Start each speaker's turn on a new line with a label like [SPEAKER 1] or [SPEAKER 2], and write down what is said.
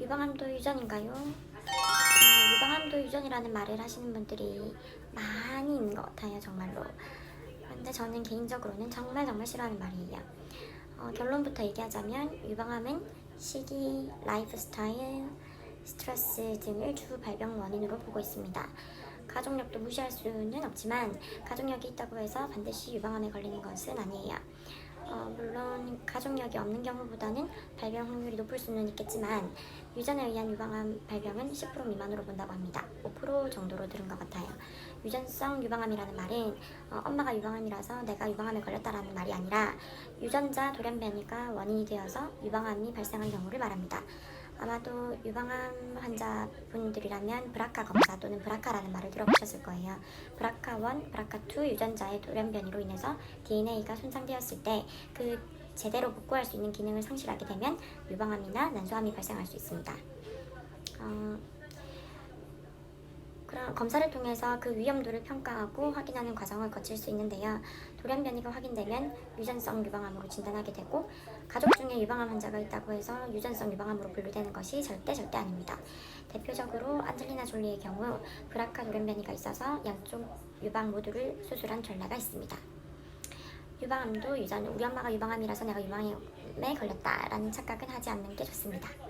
[SPEAKER 1] 유방암도 유전인가요? 어, 유방암도 유전이라는 말을 하시는 분들이 많이 있는 것 같아요, 정말로. 근데 저는 개인적으로는 정말 정말 싫어하는 말이에요. 어, 결론부터 얘기하자면 유방암은 시기, 라이프 스타일, 스트레스 등을 주 발병 원인으로 보고 있습니다. 가족력도 무시할 수는 없지만 가족력이 있다고 해서 반드시 유방암에 걸리는 것은 아니에요. 어, 물론 가족력이 없는 경우보다는 발병 확률이 높을 수는 있겠지만 유전에 의한 유방암 발병은 10% 미만으로 본다고 합니다. 5% 정도로 들은 것 같아요. 유전성 유방암이라는 말은 어, 엄마가 유방암이라서 내가 유방암에 걸렸다라는 말이 아니라 유전자 돌연변이가 원인이 되어서 유방암이 발생한 경우를 말합니다. 아마도 유방암 환자분들이라면 브라카 검사 또는 브라카라는 말을 들어보셨을 거예요. 브라카1, 브라카2 유전자의 돌연변이로 인해서 DNA가 손상되었을 때 그 제대로 복구할 수 있는 기능을 상실하게 되면 유방암이나 난소암이 발생할 수 있습니다. 어, 검사를 통해서 그 위험도를 평가하고 확인하는 과정을 거칠 수 있는데요. 돌연변이가 확인되면 유전성 유방암으로 진단하게 되고 가족 중에 유방암 환자가 있다고 해서 유전성 유방암으로 분류되는 것이 절대 절대 아닙니다. 대표적으로 안젤리나 졸리의 경우 브라카 돌연변이가 있어서 양쪽 유방 모두를 수술한 전례가 있습니다. 유방암도 유전 우리 엄마가 유방암이라서 내가 유방암에 걸렸다라는 착각은 하지 않는 게 좋습니다.